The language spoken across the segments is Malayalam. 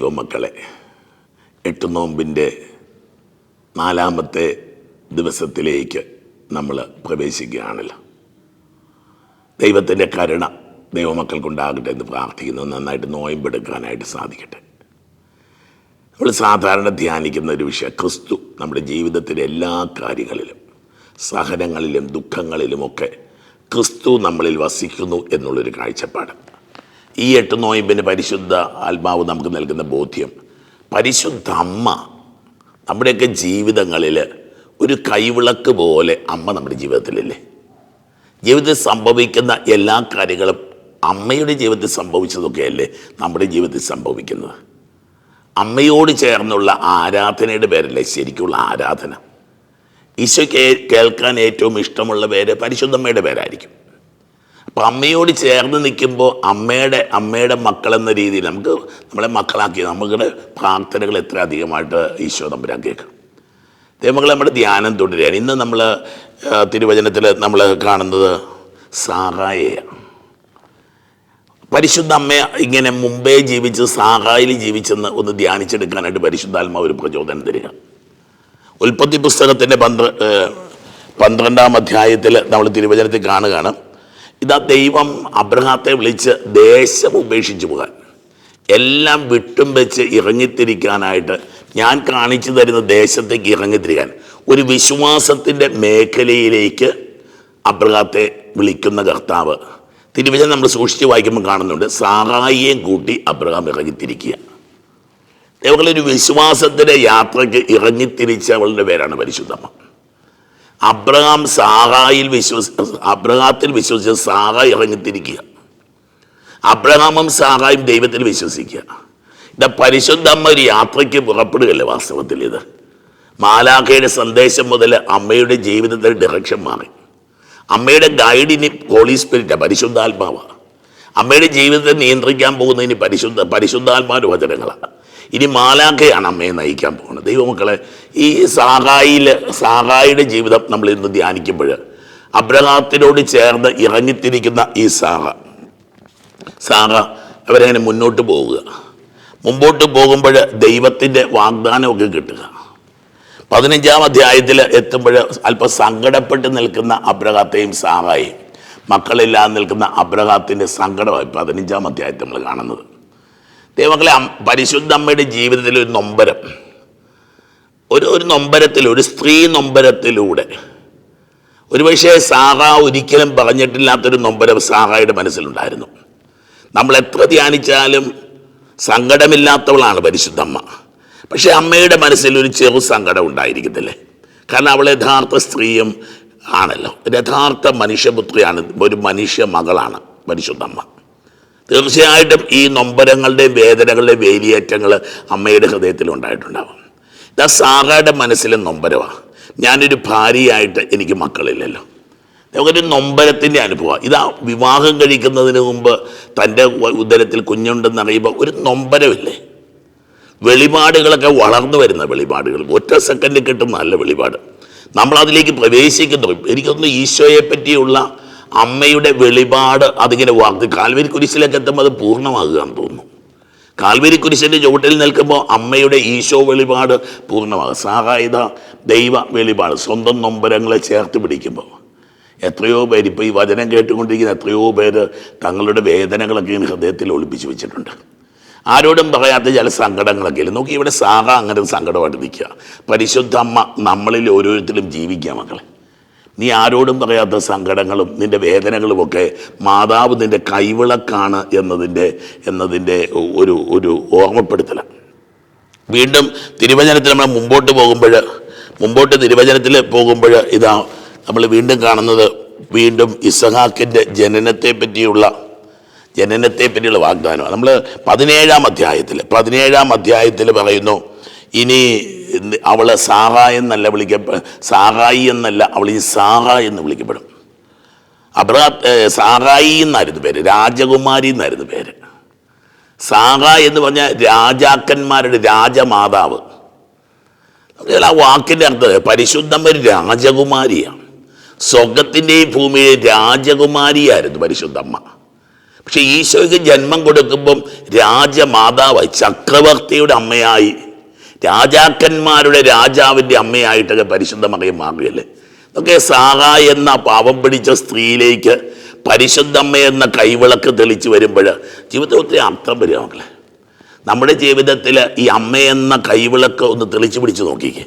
ദൈവമക്കളെ എട്ട് നോമ്പിന്റെ നാലാമത്തെ ദിവസത്തിലേക്ക് നമ്മൾ പ്രവേശിക്കുകയാണല്ലോ. ദൈവത്തിന്റെ കരുണ ദൈവമക്കൾക്കുണ്ടാകട്ടെ എന്ന് പ്രാർത്ഥിക്കുന്നു. നന്നായിട്ട് നോയമ്പെടുക്കാനായിട്ട് സാധിക്കട്ടെ. നമ്മൾ സാധാരണ ധ്യാനിക്കുന്ന ഒരു വിഷയം ക്രിസ്തു നമ്മുടെ ജീവിതത്തിലെ എല്ലാ കാര്യങ്ങളിലും സഹനങ്ങളിലും ദുഃഖങ്ങളിലുമൊക്കെ ക്രിസ്തു നമ്മളിൽ വസിക്കുന്നു എന്നുള്ളൊരു കാഴ്ചപ്പാട്. ഈ എട്ട് നോയമ്പിന്റെ പരിശുദ്ധ ആത്മാവ് നമുക്ക് നൽകുന്ന ബോധ്യം. പരിശുദ്ധ അമ്മ നമ്മുടെയൊക്കെ ജീവിതങ്ങളിൽ ഒരു കൈവിളക്ക് പോലെ അമ്മ നമ്മുടെ ജീവിതത്തിലില്ലേ? ജീവിതത്തിൽ സംഭവിക്കുന്ന എല്ലാ കാര്യങ്ങളും അമ്മയുടെ ജീവിതത്തിൽ സംഭവിച്ചതൊക്കെയല്ലേ നമ്മുടെ ജീവിതത്തിൽ സംഭവിക്കുന്നത്? അമ്മയോട് ചേർന്നുള്ള ആരാധനയുടെ പേരല്ലേ ശരിക്കുള്ള ആരാധന? ഈശോ കേൾക്കാൻ ഏറ്റവും ഇഷ്ടമുള്ള പേര് പരിശുദ്ധമ്മയുടെ പേരായിരിക്കും. അപ്പം അമ്മയോട് ചേർന്ന് നിൽക്കുമ്പോൾ അമ്മയുടെ അമ്മയുടെ മക്കളെന്ന രീതിയിൽ നമുക്ക് നമ്മളെ മക്കളാക്കി നമ്മുടെ പ്രാർത്ഥനകൾ എത്ര അധികമായിട്ട് ഈശോ തമ്പുരാൻ കേൾക്കണം ദൈവമക്കളെ നമ്മുടെ ധ്യാനം തുടരുകയാണ്. ഇന്ന് നമ്മൾ തിരുവചനത്തിൽ നമ്മൾ കാണുന്നത് സാറായയാണ് പരിശുദ്ധ അമ്മ ഇങ്ങനെ മുമ്പേ ജീവിച്ച് സാഹായിൽ ജീവിച്ചെന്ന് ഒന്ന് ധ്യാനിച്ചെടുക്കാനായിട്ട് പരിശുദ്ധാത്മാവ് ഒരു പ്രചോദനം തരിക. ഉൽപ്പത്തി പുസ്തകത്തിന്റെ പന്ത്ര പന്ത്രണ്ടാം അധ്യായത്തിൽ നമ്മൾ തിരുവചനത്തിൽ കാണുകയാണ്. ഇതാ ദൈവം അബ്രഹാത്തെ വിളിച്ച് ദേശം ഉപേക്ഷിച്ചു പോകാൻ. എല്ലാം വിട്ടും വെച്ച് ഇറങ്ങിത്തിരിക്കാനായിട്ട് ഞാൻ കാണിച്ചു തരുന്ന ദേശത്തേക്ക് ഇറങ്ങിത്തിരിക്കാൻ. ഒരു വിശ്വാസത്തിന്റെ മേഖലയിലേക്ക് അബ്രഹാത്തെ വിളിക്കുന്ന കർത്താവ്. തിരുവചനം നമ്മൾ സൂക്ഷിച്ച് വായിക്കുമ്പോൾ കാണുന്നുണ്ട്. സാറായിയെയും കൂട്ടി അബ്രഹാം ഇറങ്ങിത്തിരിക്കുക. ദൈവങ്ങളൊരു വിശ്വാസത്തിന്റെ യാത്രയ്ക്ക് ഇറങ്ങിത്തിരിച്ചവളുടെ പേരാണ് പരിശുദ്ധമ്മ. അബ്രഹാം സാറായിൽ വിശ്വസി അബ്രഹാത്തിൽ വിശ്വസിച്ച സാറ ഇറങ്ങിത്തിരിക്കുക. അബ്രഹാമും സാറായും ദൈവത്തിൽ വിശ്വസിക്കുക. ഇത് പരിശുദ്ധമ്മ ഒരു യാത്രയ്ക്ക് പുറപ്പെടുകയല്ലേ വാസ്തവത്തിൽ ഇത്? മാലാഖയുടെ സന്ദേശം മുതൽ അമ്മയുടെ ജീവിതത്തിൽ ഡയറക്ഷൻ മാറി. അമ്മയുടെ ഗൈഡിന് ഹോളി സ്പിരിറ്റാണ് പരിശുദ്ധാത്മാവാണ് അമ്മയുടെ ജീവിതത്തെ നിയന്ത്രിക്കാൻ പോകുന്നതിന് പരിശുദ്ധ പരിശുദ്ധാത്മാരുവചനങ്ങളാണ് വചനങ്ങളാണ് ഇനി മാലാഖയാണ് അമ്മയെ നയിക്കാൻ പോകുന്നത്. ദൈവമക്കളെ ഈ സാഹായിൽ സാഹായിയുടെ ജീവിതം നമ്മൾ ഇന്ന് ധ്യാനിക്കുമ്പോൾ അബ്രഹാത്തിനോട് ചേർന്ന് ഇറങ്ങിത്തിരിക്കുന്ന ഈ സാഹ സാഹ അവരങ്ങനെ മുന്നോട്ട് പോവുക. മുമ്പോട്ട് പോകുമ്പോൾ ദൈവത്തിന്റെ വാഗ്ദാനമൊക്കെ കിട്ടുക. പതിനഞ്ചാം അധ്യായത്തിൽ എത്തുമ്പോൾ അല്പം സങ്കടപ്പെട്ട് നിൽക്കുന്ന അബ്രഹാത്തെയും സാഹായും മക്കളില്ലാതെ നിൽക്കുന്ന അബ്രഹാത്തിന്റെ സങ്കടമായി പതിനഞ്ചാം അധ്യായത്തിൽ നമ്മൾ കാണുന്നത്. ദൈവങ്ങളെ പരിശുദ്ധ അമ്മയുടെ ജീവിതത്തിൽ ഒരു നൊമ്പരം. ഒരു ഒരു നൊമ്പരത്തിൽ ഒരു സ്ത്രീ നൊമ്പരത്തിലൂടെ. ഒരുപക്ഷെ സാറ ഒരിക്കലും പറഞ്ഞിട്ടില്ലാത്തൊരു നൊമ്പരം സാറായുടെ മനസ്സിലുണ്ടായിരുന്നു. നമ്മൾ എത്ര ധ്യാനിച്ചാലും സങ്കടമില്ലാത്തവളാണ് പരിശുദ്ധമ്മ. പക്ഷേ അമ്മയുടെ മനസ്സിൽ ഒരു ചെറു സങ്കടം ഉണ്ടായിരിക്കത്തില്ലേ? കാരണം അവൾ യഥാർത്ഥ സ്ത്രീയും ആണല്ലോ. യഥാർത്ഥ മനുഷ്യപുത്രിയാണ് ഒരു മനുഷ്യ മകളാണ് പരിശുദ്ധമ്മ. തീർച്ചയായിട്ടും ഈ നൊമ്പരങ്ങളുടെയും വേദനകളുടെയും വേലിയേറ്റങ്ങൾ അമ്മയുടെ ഹൃദയത്തിൽ ഉണ്ടായിട്ടുണ്ടാവും ഇതാ സാറയുടെ മനസ്സിലെ നൊമ്പരമാണ് ഞാനൊരു ഭാര്യയായിട്ട് എനിക്ക് മക്കളില്ലല്ലോ. നമുക്കൊരു നൊമ്പരത്തിന്റെ അനുഭവം. ഇതാ വിവാഹം കഴിക്കുന്നതിന് മുമ്പ് തന്റെ ഉദരത്തിൽ കുഞ്ഞുണ്ടെന്ന് അറിയുമ്പോൾ ഒരു നൊമ്പരമില്ലേ? വെളിപാടുകളൊക്കെ വളർന്നു വരുന്ന വെളിപാടുകൾ. ഒറ്റ സെക്കൻഡിൽ കിട്ടുന്ന നല്ല വെളിപാട്. നമ്മളതിലേക്ക് പ്രവേശിക്കുന്നു. എനിക്കൊന്ന് ഈശോയെ പറ്റിയുള്ള അമ്മയുടെ വെളിപാട് അതിങ്ങനെ വാർത്ത് കാൽവരി കുരിശിലേക്ക് എത്തുമ്പോൾ അത് പൂർണമാകുക എന്ന് തോന്നുന്നു. കാൽവരി കുരിശിന്റെ ചുവട്ടിൽ നിൽക്കുമ്പോൾ അമ്മയുടെ ഈശോ വെളിപാട് പൂർണമാകും. സഹായത ദൈവ വെളിപാട്. സ്വന്തം നൊമ്പരങ്ങളെ ചേർത്ത് പിടിക്കുമ്പോൾ എത്രയോ പേര് ഇപ്പോൾ ഈ വചനം കേട്ടുകൊണ്ടിരിക്കുന്ന എത്രയോ പേര് തങ്ങളുടെ വേദനകളൊക്കെ ഇങ്ങനെ ഹൃദയത്തിൽ ഒളിപ്പിച്ച് വെച്ചിട്ടുണ്ട്. ആരോടും പറയാത്ത ചില സങ്കടങ്ങളൊക്കെ ഇല്ല? നോക്കി ഇവിടെ സാഹ അങ്ങനെ സങ്കടമായിട്ട് നിൽക്കുക. പരിശുദ്ധ അമ്മ നമ്മളിൽ ഓരോരുത്തരും ജീവിക്കുക മക്കളെ. നീ ആരോടും പറയാത്ത സങ്കടങ്ങളും നിന്റെ വേദനകളുമൊക്കെ മാതാവ് നിന്റെ കൈവിളക്കാണ് എന്നതിന്റെ എന്നതിന്റെ ഒരു ഒരു ഓർമ്മപ്പെടുത്തലാണ്. വീണ്ടും തിരുവചനത്തിൽ നമ്മൾ മുമ്പോട്ട് പോകുമ്പോൾ മുമ്പോട്ട് തിരുവചനത്തിൽ പോകുമ്പോൾ ഇതാ നമ്മൾ വീണ്ടും കാണുന്നത് വീണ്ടും ഇസഹാക്കിന്റെ ജനനത്തെ പറ്റിയുള്ള ജനനത്തെ പറ്റിയുള്ള വാഗ്ദാനമാണ്. നമ്മൾ പതിനേഴാം അധ്യായത്തിൽ പതിനേഴാം അധ്യായത്തിൽ പറയുന്നു ഇനി അവൾ സാറ എന്നല്ല വിളിക്കപ്പെ സാറായി എന്നല്ല അവൾ ഈ സാറ എന്ന് വിളിക്കപ്പെടും. അബ്രാ സാറായി എന്നായിരുന്നു പേര് രാജകുമാരി എന്നായിരുന്നു പേര്. സാറ എന്ന് പറഞ്ഞാൽ രാജാക്കന്മാരുടെ രാജമാതാവ്. ആ വാക്കിന്റെ അർത്ഥം പരിശുദ്ധം ഒരു രാജകുമാരിയാണ്. സ്വർഗത്തിന്റെയും ഭൂമിയിലെ രാജകുമാരിയായിരുന്നു പരിശുദ്ധമ്മ. പക്ഷെ ഈശോയ്ക്ക് ജന്മം കൊടുക്കുമ്പം രാജമാതാവായി ചക്രവർത്തിയുടെ അമ്മയായി രാജാക്കന്മാരുടെ രാജാവിന്റെ അമ്മയായിട്ടൊക്കെ പരിശുദ്ധ മകയും മാറുകയല്ലേ ഇതൊക്കെ സാഹ എന്ന പാവം പിടിച്ച സ്ത്രീയിലേക്ക് പരിശുദ്ധമ്മ എന്ന കൈവിളക്ക് തെളിച്ച് വരുമ്പോൾ ജീവിതത്തിൽ ഒത്തിരി അർത്ഥം വരിക മക്കളെ നമ്മുടെ ജീവിതത്തിൽ ഈ അമ്മ എന്ന കൈവിളക്ക് ഒന്ന് തെളിച്ച് പിടിച്ച് നോക്കിക്കേ.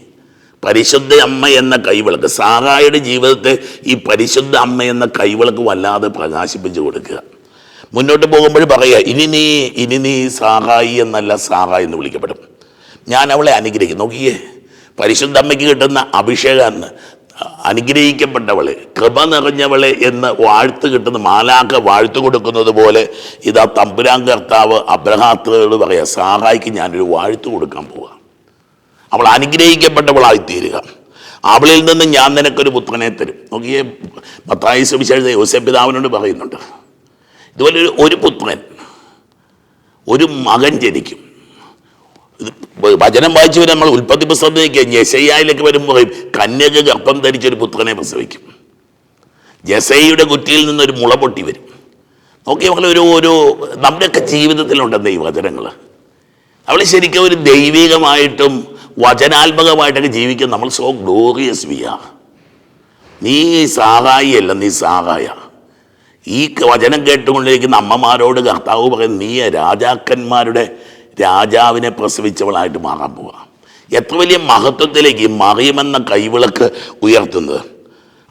പരിശുദ്ധ അമ്മ എന്ന കൈവിളക്ക് സാറായുടെ ജീവിതത്തെ ഈ പരിശുദ്ധ അമ്മ എന്ന കൈവിളക്ക് വല്ലാതെ പ്രകാശിപ്പിച്ചു കൊടുക്കുക. മുന്നോട്ട് പോകുമ്പോൾ പറയുക ഇനി നീ ഇനി നീ സാറായി എന്നല്ല സാറായി എന്ന് വിളിക്കപ്പെടും. ഞാൻ അവളെ അനുഗ്രഹിക്കും. നോക്കിയേ പരിശുദ്ധ അമ്മയ്ക്ക് കിട്ടുന്ന അഭിഷേകം എന്ന് അനുഗ്രഹിക്കപ്പെട്ടവളെ കൃപ നിറഞ്ഞവളെ എന്ന് വാഴ്ത്ത് കിട്ടുന്ന മാലാക്ക വാഴ്ത്തു കൊടുക്കുന്നത് പോലെ ഇതാ തമ്പുരാൻ കർത്താവ് അബ്രഹാത്തോട് പറയാം സാറായിക്ക് ഞാനൊരു വാഴ്ത്തു കൊടുക്കാൻ പോവുക അവൾ അനുഗ്രഹിക്കപ്പെട്ടവളായി തീരുക അവളിൽ നിന്ന് ഞാൻ നിനക്കൊരു പുത്രനെ തരും. നോക്കിയേ പത്തായി സുവിശേഷ യോസഫ് പിതാവിനോട് പറയുന്നുണ്ട് ഇതുപോലെ ഒരു ഒരു പുത്രൻ ഒരു മകൻ ജനിക്കും. വചനം വായിച്ചു നമ്മൾ ഉൽപ്പത്തി പുസ്തകത്തിലേക്ക് യെശയ്യായിലേക്ക് വരുമ്പോൾ കന്യക ഗർഭം ധരിച്ചൊരു പുത്രനെ പ്രസവിക്കും. ജസയുടെ കുറ്റിയിൽ നിന്നൊരു മുള പൊട്ടി വരും. നോക്കി നമ്മൾ ഒരു ഒരു നമ്മുടെയൊക്കെ ജീവിതത്തിലുണ്ടെന്ന് ഈ വചനങ്ങൾ അവൾ ശരിക്കും ഒരു ദൈവികമായിട്ടും വചനാത്മകമായിട്ടൊക്കെ ജീവിക്കും. നമ്മൾ സോ ഗ്ലോറിയസ് വിയാ നീ സാഹായിയല്ല നീ സാഹായ. ഈ വചനം കേട്ടുകൊണ്ടിരിക്കുന്ന അമ്മമാരോട് കർത്താവ് പറയും നീ രാജാക്കന്മാരുടെ രാജാവിനെ പ്രസവിച്ചവളായിട്ട് മാറാൻ പോവുക എത്ര വലിയ മഹത്വത്തിലേക്ക് മറിയുമെന്ന കൈവിളക്ക് ഉയർത്തുന്നത്.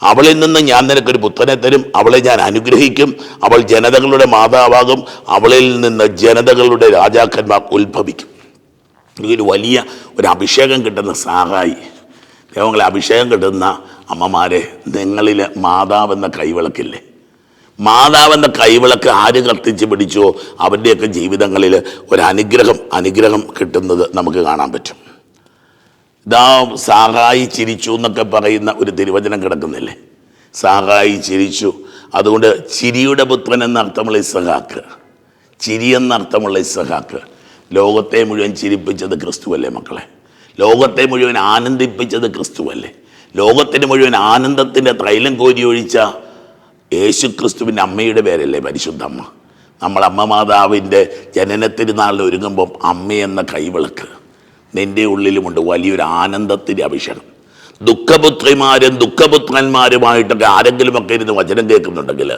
അവളിൽ നിന്ന് ഞാൻ നിനക്കൊരു പുത്രനെ തരും അവളെ ഞാൻ അനുഗ്രഹിക്കും അവൾ ജനതകളുടെ മാതാവാകും അവളിൽ നിന്ന് ജനതകളുടെ രാജാക്കന്മാർ ഉത്ഭവിക്കും. ഒരു വലിയ ഒരു അഭിഷേകം കിട്ടുന്ന സാഹായി ദൈവങ്ങളെ അഭിഷേകം കിട്ടുന്ന അമ്മമാരെ നിങ്ങളിൽ മാതാവെന്ന കൈവിളക്കില്ലേ? മാതാവെന്ന കൈവിളക്ക് ആര് കത്തിച്ച് പിടിച്ചോ അവന്റെയൊക്കെ ജീവിതങ്ങളിൽ ഒരു അനുഗ്രഹം അനുഗ്രഹം കിട്ടുന്നത് നമുക്ക് കാണാൻ പറ്റും. ഇതാ സാഹായി ചിരിച്ചു എന്നൊക്കെ പറയുന്ന ഒരു തിരുവചനം കിടക്കുന്നില്ലേ? സാഹായി ചിരിച്ചു അതുകൊണ്ട് ചിരിയുടെ പുത്രൻ എന്നർത്ഥമുള്ള ഇസഹാക്ക്. ചിരി എന്നർത്ഥമുള്ള ഇസഹാക്ക്. ലോകത്തെ മുഴുവൻ ചിരിപ്പിച്ചത് ക്രിസ്തുവല്ലേ മക്കളെ? ലോകത്തെ മുഴുവൻ ആനന്ദിപ്പിച്ചത് ക്രിസ്തുവല്ലേ? ലോകത്തിന് മുഴുവൻ ആനന്ദത്തിന്റെ തൈലം കോരി ഒഴിച്ച യേശു ക്രിസ്തുവിന്റെ അമ്മയുടെ പേരല്ലേ പരിശുദ്ധമ്മ നമ്മൾ അമ്മ മാതാവിന്റെ ജനനത്തിരുന്നാളിൽ ഒരുങ്ങുമ്പം അമ്മയെന്ന കൈവിളക്ക്. നിന്റെ ഉള്ളിലുമുണ്ട് വലിയൊരു ആനന്ദത്തിന്റെ അഭിഷേകം. ദുഃഖപുത്രിമാരും ദുഃഖപുത്രന്മാരുമായിട്ടൊക്കെ ആരെങ്കിലുമൊക്കെ ഇരുന്ന് വചനം കേൾക്കുന്നുണ്ടെങ്കിൽ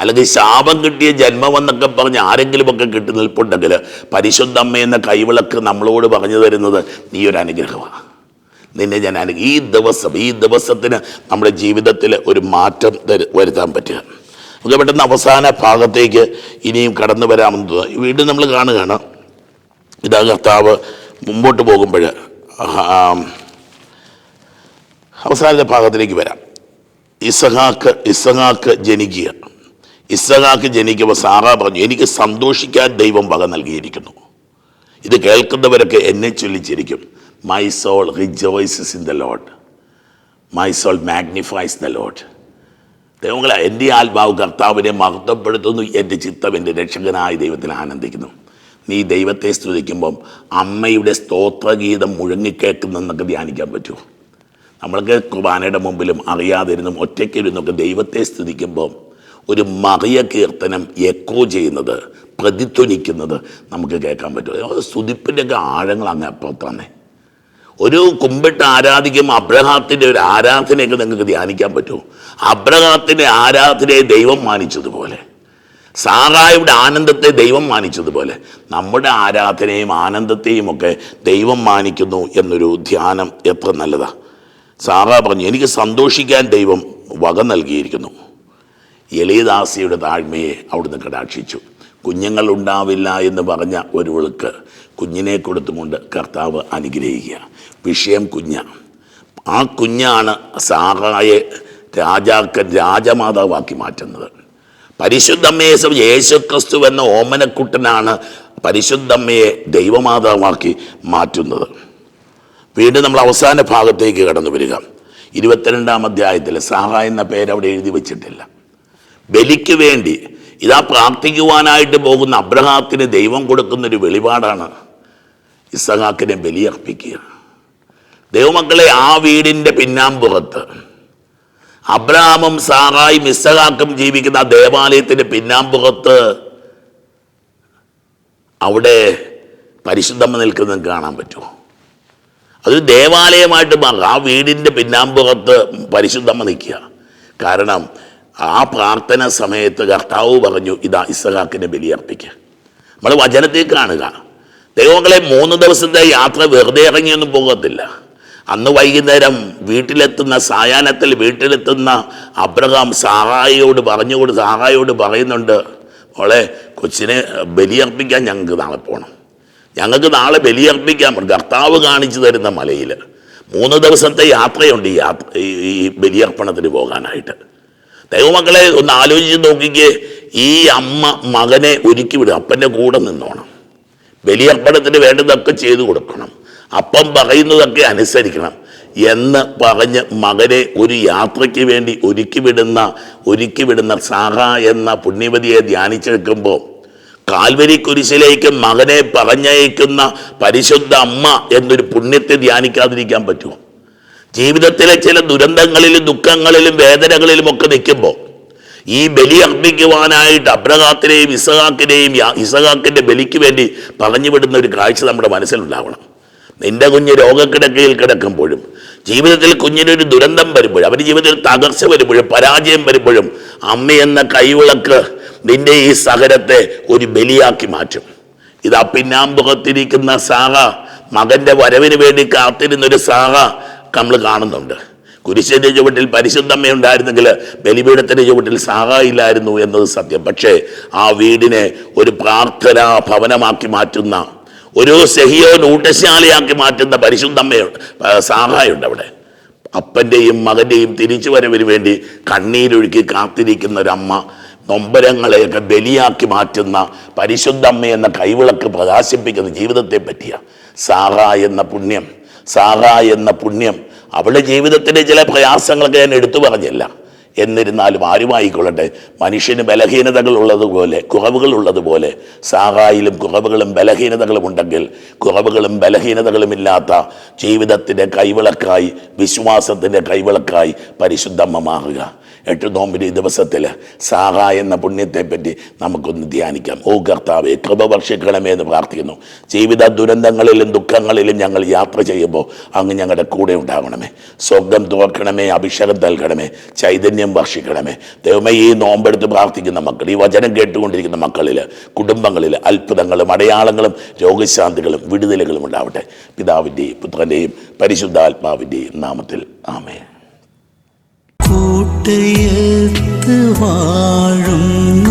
അല്ലെങ്കിൽ ശാപം കിട്ടിയ ജന്മമെന്നൊക്കെ പറഞ്ഞ് ആരെങ്കിലുമൊക്കെ കിട്ടി നിൽപ്പുണ്ടെങ്കിൽ പരിശുദ്ധ അമ്മ എന്ന കൈവിളക്ക് നമ്മളോട് പറഞ്ഞു തരുന്നത് നീ ഒരു അനുഗ്രഹമാണ്. നിന്നെ ഞാൻ അനു ഈ ദിവസം ഈ ദിവസത്തിന് നമ്മുടെ ജീവിതത്തിൽ ഒരു മാറ്റം വരുത്താൻ പറ്റുക. നമുക്ക് പെട്ടെന്ന് അവസാന ഭാഗത്തേക്ക് ഇനിയും കടന്നു വരാമെന്ന് വീണ്ടും നമ്മൾ കാണുകയാണ്. ഇതാ കർത്താവ് മുമ്പോട്ട് പോകുമ്പോൾ അവസാനത്തെ ഭാഗത്തിലേക്ക് വരാം. ഇസഹാക്ക് ഇസഹാക്ക് ജനിക്കുക. ഇസഹാക്ക് ജനിക്കുമ്പോൾ സാറാ പറഞ്ഞു എനിക്ക് സന്തോഷിക്കാൻ ദൈവം വക നൽകിയിരിക്കുന്നു. ഇത് കേൾക്കുന്നവരൊക്കെ എന്നെ ചൊല്ലിച്ചിരിക്കും. My soul rejoices in the Lord my soul magnifies the Lord ദൈവങ്ങളെ എന്റെ ആത്മാവ് കർത്താവിനെ മഹത്വപ്പെടുത്തുന്നു എന്റെ ചിത്തം എന്റെ രക്ഷകനായ ദൈവത്തിൽ ആനന്ദിക്കുന്നു. നീ ദൈവത്തെ സ്തുതിക്കുമ്പം അമ്മയുടെ സ്തോത്രഗീതം മുഴങ്ങിക്കേൾക്കുന്നെന്നൊക്കെ ധ്യാനിക്കാൻ പറ്റുമോ നമ്മൾക്ക് കുർബാനയുടെ മുമ്പിലും അറിയാതിരുന്നും ഒറ്റയ്ക്കിരുന്നൊക്കെ ദൈവത്തെ സ്തുതിക്കുമ്പം ഒരു മറിയ കീർത്തനം എക്കോ ചെയ്യുന്നത് പ്രതിധ്വനിക്കുന്നത് നമുക്ക് കേൾക്കാൻ പറ്റും. സ്തുതിപ്പിന്റെയൊക്കെ ആഴങ്ങൾ അങ്ങ് അപ്പുറത്താണേ ഒരു കുമ്പിട്ട് ആരാധിക്കുമ്പോൾ അബ്രഹാത്തിന്റെ ഒരു ആരാധനയൊക്കെ നിങ്ങൾക്ക് ധ്യാനിക്കാൻ പറ്റുമോ? അബ്രഹാത്തിന്റെ ആരാധനയെ ദൈവം മാനിച്ചതുപോലെ. സാറായുടെ ആനന്ദത്തെ ദൈവം മാനിച്ചതുപോലെ. നമ്മുടെ ആരാധനയും ആനന്ദത്തെയും ഒക്കെ ദൈവം മാനിക്കുന്നു എന്നൊരു ധ്യാനം എത്ര നല്ലതാ. സാറ പറഞ്ഞു എനിക്ക് സന്തോഷിക്കാൻ ദൈവം വക നൽകിയിരിക്കുന്നു. എളിയദാസിയുടെ താഴ്മയെ അവിടുന്ന് കടാക്ഷിച്ചു. കുഞ്ഞുങ്ങൾ ഉണ്ടാവില്ല എന്ന് പറഞ്ഞ ഒരു വിളുക്ക് കുഞ്ഞിനെ കൊടുത്തുകൊണ്ട് കർത്താവ് അനുഗ്രഹിക്കുക. വിഷയം കുഞ്ഞ. ആ കുഞ്ഞാണ് സാറായെ രാജാക്കൻ രാജമാതാവാക്കി മാറ്റുന്നത്. പരിശുദ്ധമ്മയെ യേശു യേശുക്രിസ്തു എന്ന ഓമനക്കുട്ടനാണ് പരിശുദ്ധമ്മയെ ദൈവമാതാവാക്കി മാറ്റുന്നത്. വീണ്ടും നമ്മൾ അവസാന ഭാഗത്തേക്ക് കടന്നു വരിക. ഇരുപത്തിരണ്ടാം അധ്യായത്തിൽ സാഹ എന്ന പേര് അവിടെ എഴുതി വെച്ചിട്ടില്ല. ബലിക്ക് വേണ്ടി ഇതാ പ്രാർത്ഥിക്കുവാനായിട്ട് പോകുന്ന അബ്രഹാത്തിന് ദൈവം കൊടുക്കുന്നൊരു വെളിപാടാണ്. ഇസഹാക്കിനെ ബലിയർപ്പിക്കുക. ദൈവമക്കളെ ആ വീടിന്റെ പിന്നാമ്പുറത്ത് അബ്രഹാമും സാറായും ഇസഹാക്കും ജീവിക്കുന്ന ദേവാലയത്തിന്റെ പിന്നാമ്പുറത്ത് അവിടെ പരിശുദ്ധമ്മ നിൽക്കുന്നത് കാണാൻ പറ്റുമോ? അതൊരു ദേവാലയമായിട്ട് മാറുക ആ വീടിന്റെ പിന്നാമ്പുറത്ത് പരിശുദ്ധമ്മ നിൽക്കുക. കാരണം ആ പ്രാർത്ഥന സമയത്ത് കർത്താവ് പറഞ്ഞു ഇതാ ഇസഹാക്കിനെ ബലിയർപ്പിക്കുക നമ്മൾ വചനത്തിൽ കാണുക. ദൈവങ്ങളെ മൂന്ന് ദിവസത്തെ യാത്ര വെറുതെ ഇറങ്ങിയൊന്നും പോകത്തില്ല. അന്ന് വൈകുന്നേരം വീട്ടിലെത്തുന്ന സായാഹ്നത്തിൽ വീട്ടിലെത്തുന്ന അബ്രഹാം സാറായിയോട് പറഞ്ഞുകൊണ്ട് സാറായിയോട് പറയുന്നുണ്ട് മോളെ കൊച്ചിനെ ബലിയർപ്പിക്കാൻ ഞങ്ങൾക്ക് നാളെ പോകണം ഞങ്ങൾക്ക് നാളെ ബലിയർപ്പിക്കാൻ കർത്താവ് കാണിച്ചു തരുന്ന മലയിൽ മൂന്ന് ദിവസത്തെ യാത്രയുണ്ട് ഈ യാത്ര ഈ ബലിയർപ്പണത്തിന് പോകാനായിട്ട്. ദൈവമക്കളെ ഒന്ന് ആലോചിച്ച് നോക്കിക്കേ. ഈ അമ്മ മകനെ ഒരുക്കി വിടും അപ്പന്റെ കൂടെ നിന്നോണം. ബലിയർപ്പണത്തിന് വേണ്ടതൊക്കെ ചെയ്തു കൊടുക്കണം. അപ്പം പറയുന്നതൊക്കെ അനുസരിക്കണം. എന്ന് പറഞ്ഞ് മകനെ ഒരു യാത്രയ്ക്ക് വേണ്ടി ഒരുക്കി വിടുന്ന ഒരുക്കി വിടുന്ന സാഹ എന്ന പുണ്യവതിയെ ധ്യാനിച്ചെടുക്കുമ്പോൾ കാൽവരി കുരിശിലേക്ക് മകനെ പറഞ്ഞയക്കുന്ന പരിശുദ്ധ അമ്മ എന്നൊരു പുണ്യത്തെ ധ്യാനിക്കാതിരിക്കാൻ പറ്റുമോ? ജീവിതത്തിലെ ചില ദുരന്തങ്ങളിലും ദുഃഖങ്ങളിലും വേദനകളിലും ഒക്കെ നിൽക്കുമ്പോൾ ഈ ബലി അർപ്പിക്കുവാനായിട്ട് അബ്രഹാത്തിനെയും ഇസഹാക്കിനെയും ഇസഹാക്കിന്റെ ബലിക്ക് വേണ്ടി പറഞ്ഞു വിടുന്ന ഒരു കാഴ്ച നമ്മുടെ മനസ്സിലുണ്ടാവണം. നിന്റെ കുഞ്ഞ് രോഗക്കിടക്കയിൽ കിടക്കുമ്പോഴും ജീവിതത്തിൽ കുഞ്ഞിനൊരു ദുരന്തം വരുമ്പോഴും അവന്റെ ജീവിതത്തിൽ തകർച്ച വരുമ്പോഴും പരാജയം വരുമ്പോഴും അമ്മയെന്ന കൈവിളക്ക് നിന്റെ ഈ സഹരത്തെ ഒരു ബലിയാക്കി മാറ്റും. ഇതാ പിന്നാമ്പുറത്തിരിക്കുന്ന സാഹ മകന്റെ വരവിന് വേണ്ടി കാത്തിരുന്നൊരു സാഹ നമ്മൾ കാണുന്നുണ്ട്. കുരിശിന്റെ ചുവട്ടിൽ പരിശുദ്ധമ്മ ഉണ്ടായിരുന്നെങ്കിൽ ബലിപീഠത്തിന്റെ ചുവട്ടിൽ സഹായില്ലായിരുന്നു എന്നത് സത്യം. പക്ഷേ ആ വീടിനെ ഒരു പ്രാർത്ഥനാ ഭവനമാക്കി മാറ്റുന്ന ഒരു സെഹിയോ ഊട്ടശാലയാക്കി മാറ്റുന്ന പരിശുദ്ധമ്മയുണ്ട് സാഹായുണ്ട് അവിടെ. അപ്പന്റെയും മകന്റെയും തിരിച്ചു വരവിന് വേണ്ടി കണ്ണീരൊഴുക്കി കാത്തിരിക്കുന്ന ഒരമ്മ നൊമ്പരങ്ങളെയൊക്കെ ബലിയാക്കി മാറ്റുന്ന പരിശുദ്ധമ്മ എന്ന കൈവിളക്ക് പ്രകാശിപ്പിക്കുന്ന ജീവിതത്തെ പറ്റിയ സാറ എന്ന പുണ്യം സാറ എന്ന പുണ്യം അവളുടെ ജീവിതത്തിലെ ചില പ്രയാസങ്ങളൊക്കെ ഞാൻ എടുത്തു പറഞ്ഞില്ല. എന്നിരുന്നാലും ആരുമായിക്കൊള്ളട്ടെ? മനുഷ്യന് ബലഹീനതകൾ ഉള്ളതുപോലെ കുറവുകൾ ഉള്ളതുപോലെ സാറായിലും കുറവുകളും ബലഹീനതകളും ഉണ്ടെങ്കിൽ കുറവുകളും ബലഹീനതകളും ഇല്ലാത്ത ജീവിതത്തിന്റെ കൈവിളക്കായി വിശ്വാസത്തിന്റെ കൈവിളക്കായി പരിശുദ്ധമ്മ മാറുക. എട്ട് നോമ്പിന് ഈ ദിവസത്തിൽ സാഹാ എന്ന പുണ്യത്തെപ്പറ്റി നമുക്കൊന്ന് ധ്യാനിക്കാം. ഓ കർത്താവെ കൃപ വർഷിക്കണമേ എന്ന് പ്രാർത്ഥിക്കുന്നു. ജീവിത ദുരന്തങ്ങളിലും ദുഃഖങ്ങളിലും ഞങ്ങൾ യാത്ര ചെയ്യുമ്പോൾ അങ്ങ് ഞങ്ങളുടെ കൂടെ ഉണ്ടാകണമേ സ്വർഗം തുറക്കണമേ അഭിഷേകം നൽകണമേ ചൈതന്യം വർഷിക്കണമേ. ദൈവമേ ഈ നോമ്പെടുത്ത് പ്രാർത്ഥിക്കുന്ന മക്കൾ ഈ വചനം കേട്ടുകൊണ്ടിരിക്കുന്ന മക്കളിൽ കുടുംബങ്ങളിൽ അത്ഭുതങ്ങളും അടയാളങ്ങളും രോഗശാന്തികളും വിടുതലുകളും ഉണ്ടാവട്ടെ. പിതാവിന്റെയും പുത്രന്റെയും പരിശുദ്ധാത്മാവിന്റെയും നാമത്തിൽ ആമേ കോട്ടയത്ത് വാഴുന്ന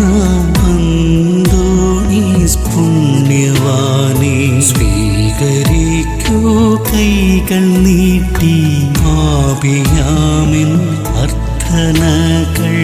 അന്തോണീസ് പുണ്യവാനെ സ്വീകരിക്കൂ കൈകൾ നീട്ടി ആപിയാമിൻ അർത്ഥനകൾ.